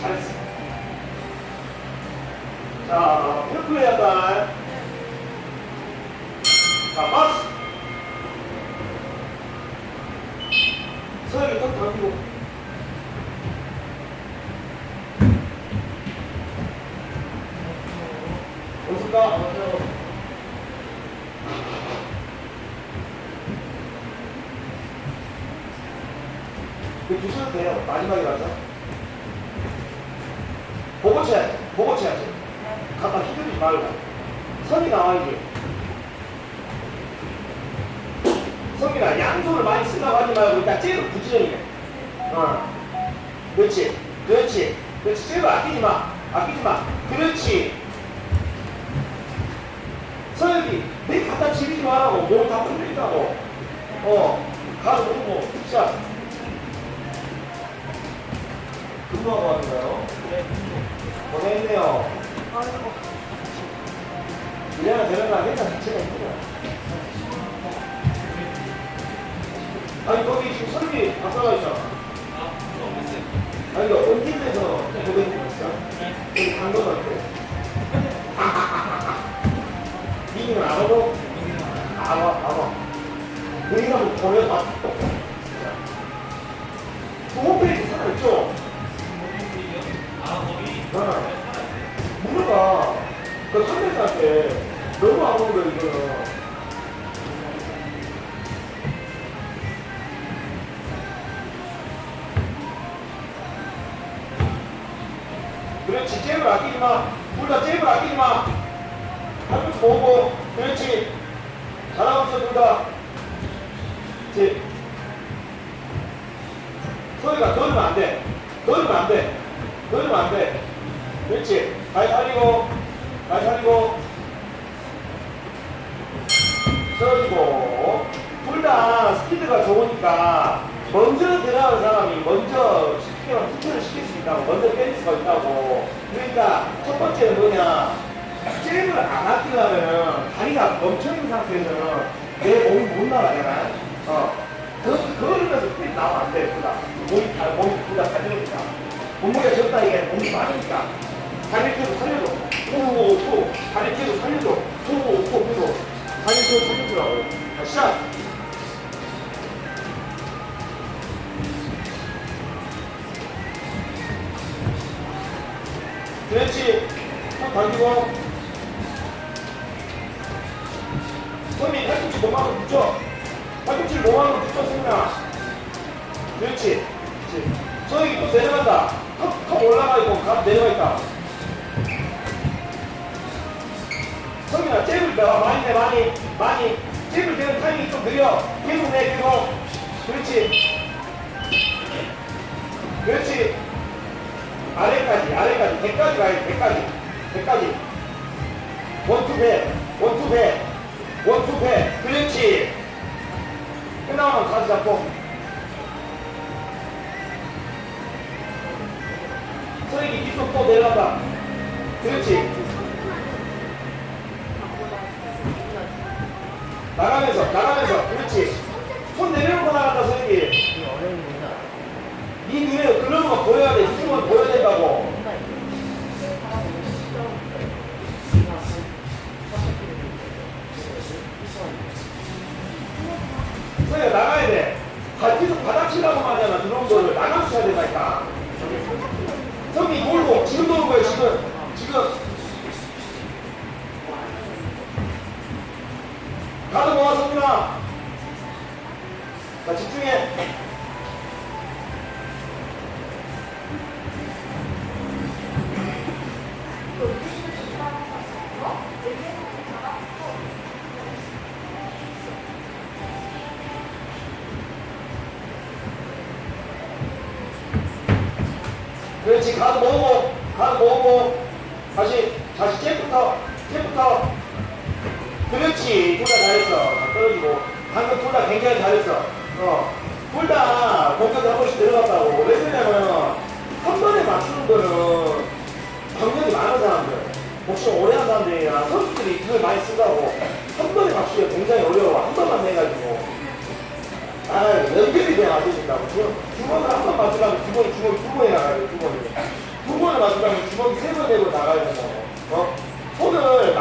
잘했어. 자, 펴플레이 약간. 자, 박스. 서영이 턱 당기고. 어디가? 그 주셔도 돼요. 마지막이라서. 쳐야지. 보고 쳐야지. 갖다 휘두르지 말고. 선이 나와야지. 성민아, 양손을 많이 쓰려고 하지 말고 일단 째로 부지런히 해. 어. 그렇지. 그렇지. 그렇지. 째로 아끼지 마. 아끼지 마. 그렇지. 서영이, 내 갖다 지르지 말라고. 몸다 풀린다고. 어. 가서 보고. 자. 하는 거요? 네. 고생했네요. 이래야 되는 거 회사 자체가 힘들어. 아니, 거기 지금 설비 바꿔가 있잖아. 아니, 이거 온팀에서 고객님 있어? 여기 강도한테. 미님은 안 오고? 안 와, 안 와. 우리가 뭐 보내봐. 그렇지, 잽을 아끼지 마. 둘 다 잽을 아끼지 마. 팔꿈치 모으고, 그렇지. 잘하고 있어, 둘 다. 그렇지. 소리가 더 넣으면 안 돼. 더 넣으면 안 돼. 더 넣으면 안 돼. 그렇지. 발 살리고, 발 살리고. 떨어지고. 둘 다 스피드가 좋으니까 먼저 들어가는 사람이 먼저 쉽게 히트를 시킬 수 있다고. 먼저 뺄 수가 있다고. 그러니까 첫 번째는 뭐냐. 잽을 안 아끼려면 다리가 멈춰있는 상태에서는 내 몸이 못 나가잖아. 어. 그, 그러면서 스피드 나오면 안 돼, 둘 다. 몸이 다, 몸이 둘다 가져오니까. 몸무게가 적다 이게 몸이 많으니까. 다리 켜도 살려줘. 오, 오, 다리 켜도 살려줘. 오, 오, 오, 그래서 다리 켜도 살려주라고. 자, 시작. 그렇지. 손 당기고. 손이 팔꿈치 몸하고 붙여. 팔꿈치를 몸하고 붙여, 승나. 그렇지. 그렇지. 손이 또 내려간다. 턱, 턱 올라가 있고, 가 내려가 있다. 성민아, 잽을 내 많이 내, 많이, 많이. 잽을 대는 타이밍이 좀 느려. 계속 내, 계속. 그렇지. 그렇지. 아래까지, 아래까지, 배까지 가야 돼, 배까지. 배까지. 원투 배, 원투 배, 원투 배. 그렇지. 끝나면 가지 잡고. 서익이 뒤쪽 또 내려간다. 그렇지. 나가면서, 나가면서. 그렇지. 손 내려놓고 나간다, 서익이. 네 눈에 글러브가 보여야 돼. 힘은 보여야 된다고. 서익이 나가야 돼. 발 계속 바닥 치라고 하잖아. 들어온 거를 나가서 쳐야 된다니까. 성이 돌고, 지금 도는 거예요, 지금. 지금. 가도 모아, 성민아. 자, 집중해. 잽부터 그렇지. 둘 다 잘했어. 자, 떨어지고. 방금 둘 다 굉장히 잘했어. 어둘 다 공격을 한 번씩 들어갔다고. 왜 그러냐면 한 번에 맞추는 거는 경력이 많은 사람들. 혹시 오래 한 사람들이나 선수들이 그걸 많이 쓴다고. 한 번에 맞추기가 굉장히 어려워. 한 번만 해가지고. 아, 연결이 돼야 안 되신다고. 주, 주먹을 한 번 맞추려면 주먹이 주먹이 두 번이 나가요, 두 번이. 두 주먹을 맞추려면 주먹이 세번 내고 나가야 된다고.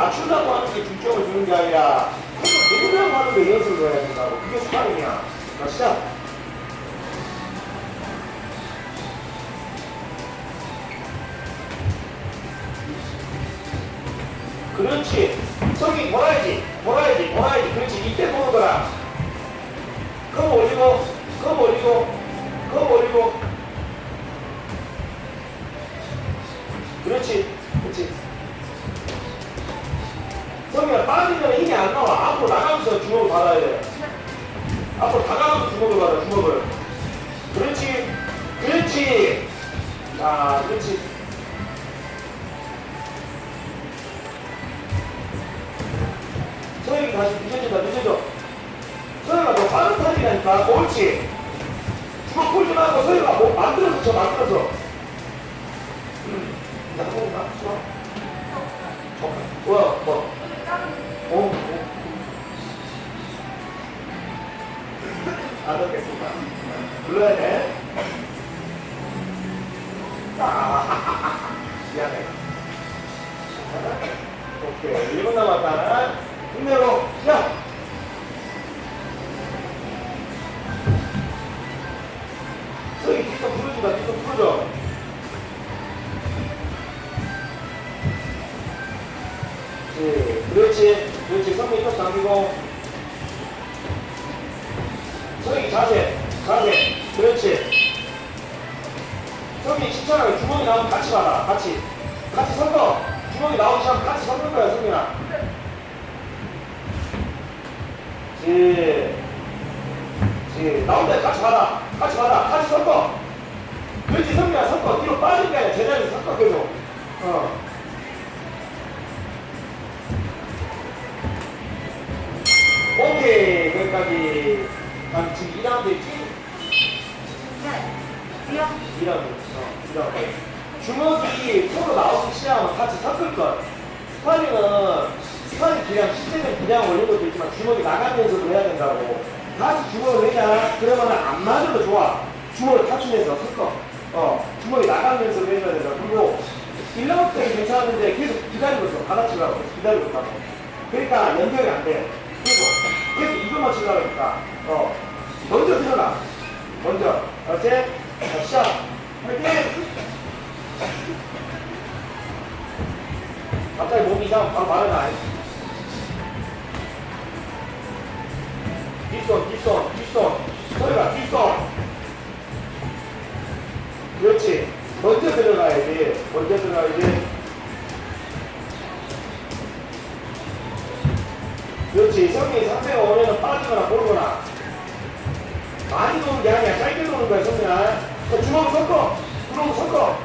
맞추려고 하는 게 중점을 두는 게 아니라 손을 내려고 하는 게 연습을 해야 된다고. 그게 스파링이야. 자, 시작. 그렇지. 저기 돌아야지. 돌아야지. 돌아야지. 그렇지. 이때 보는 거라. 컵 올리고, 컵 올리고, 컵 올리고. 그렇지. 그렇지. 성이야 빠지면 힘이 안 나와. 앞으로 나가면서 주먹을 받아야 돼. 앞으로 다가가면서 주먹을 받아, 주먹을. 그렇지. 그렇지. 자, 그렇지. 서영이 다시 늦어진다, 늦어져. 서영아, 너 빠른 타이라니까. 옳지. 주먹 폴좀 하고 서영아, 뭐 만들어서 쳐, 만들어서. 음. 나 한번 봐, 좋아. 어, 뭐야, 뭐. 안 넣겠습니다. 불러야 돼. 아, 미안해. 오케이. 1분 남았다. 힘내고, 야! 저기 뒤쪽 풀어준다, 뒤쪽 풀어줘. 예, 그렇지. 그렇지. 턱 당기고. 선미 십자가 주먹이 나오면 같이 봐라. 같이. 같이 섞어. 주먹이 나오기 시작하면 같이 섞을 거야, 선미야. 지. 지. 나온다. 같이 받아. 같이 받아. 같이 섞어. 그렇지, 선미야. 섞어. 뒤로 아니라 제자리에서 섞어, 계속. 어. 오케이. 거기까지. 다음 지금 2라운드 있지? 네. 이요? 2라운드. 어, 2라운드. 주먹이 서로 나오기 시작하면 같이 섞을 것. 스파링은 스파링 그냥 실제는 그냥 올린 것도 있지만 주먹이 나가면서도 해야 된다고. 다시 주먹을 내자. 그러면 안 맞아도 좋아. 주먹을 타치면서 섞어. 어, 주먹이 나가면서 해줘야 된다. 그리고 1라운드 때는 괜찮았는데 계속 기다리고 있어. 받아치려고. 기다리고 있다고. 그러니까 연결이 안 돼. 계속, 계속 이것만 치려고 하니까. 어, 먼저 들어가. 먼저. 어째? 자, 시작. 갑자기 몸이 이상 바로 말해놔. 뒷손, 뒷손, 뒷손. 소리가 뒷손. 그렇지. 먼저 들어가야지. 먼저 들어가야지. 그렇지. 성이 상대가 오면은 빠지거나 모르거나. 많이 노는 게 아니야. 짧게 노는 거야, 성이야. 그 주먹 섞어. 주먹 섞어.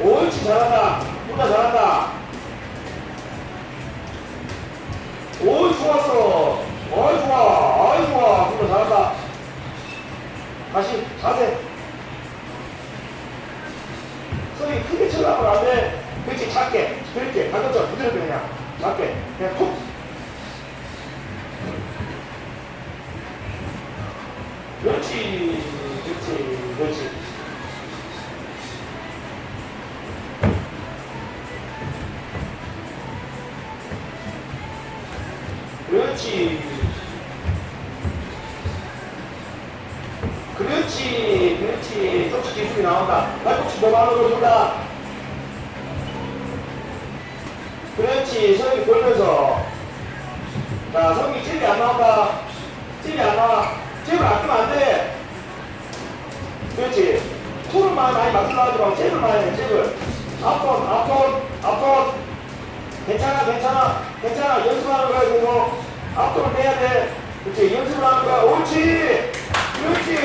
옳지, 잘한다. 누나 잘한다. 오, 좋았어. 어이, 좋아. 어이, 좋아. 누나 잘한다. 다시, 자세. 소리 크게 쳐다보면 안 돼. 그렇지, 작게. 그렇게. 가급적 부드럽게 그냥. 작게. 그냥 톡. 그렇지. 그렇지. 그렇지. 조금씩 기술이 나온다. 발꿈치 더 안으로 돌다. 그렇지. 성이 돌면서. 자, 성이 잽이 안 나온다. 잽이 안 나와. 잽을 아끼면 안 돼. 그렇지. 툴을만 많이 하지 말고 잽을 많이 해, 잽을. 앞손, 앞손, 앞손. 괜찮아, 괜찮아, 괜찮아. 연습하는 거야, 그거. 앞으로 내야 돼. 그렇지, 연습을 하는 거야. 옳지! 그렇지!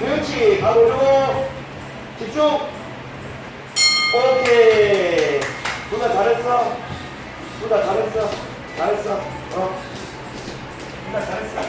그렇지, 발 올리고, 집중! 오케이. 누나 잘했어? 누나 잘했어? 잘했어? 어? 누나 잘했어?